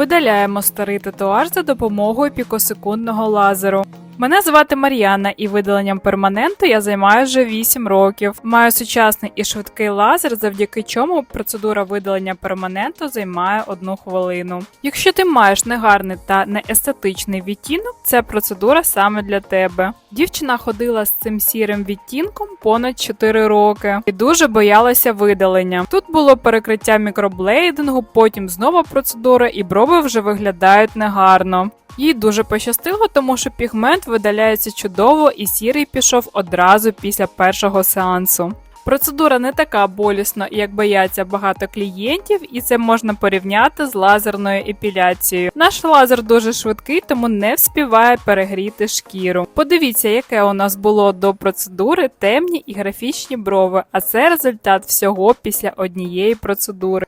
Видаляємо старий татуаж за допомогою пікосекундного лазеру. Мене звати Мар'яна, і видаленням перманенту я займаюся вже 8 років. Маю сучасний і швидкий лазер, завдяки чому процедура видалення перманенту займає одну хвилину. Якщо ти маєш негарний та неестетичний відтінок, ця процедура саме для тебе. Дівчина ходила з цим сірим відтінком понад 4 роки і дуже боялася видалення. Тут було перекриття мікроблейдингу, потім знову процедура, і брови вже виглядають негарно. Їй дуже пощастило, тому що пігмент видаляється чудово, і сірий пішов одразу після першого сеансу. Процедура не така болісна, як бояться багато клієнтів, і це можна порівняти з лазерною епіляцією. Наш лазер дуже швидкий, тому не вспіває перегріти шкіру. Подивіться, яке у нас було до процедури темні і графічні брови, а це результат всього після однієї процедури.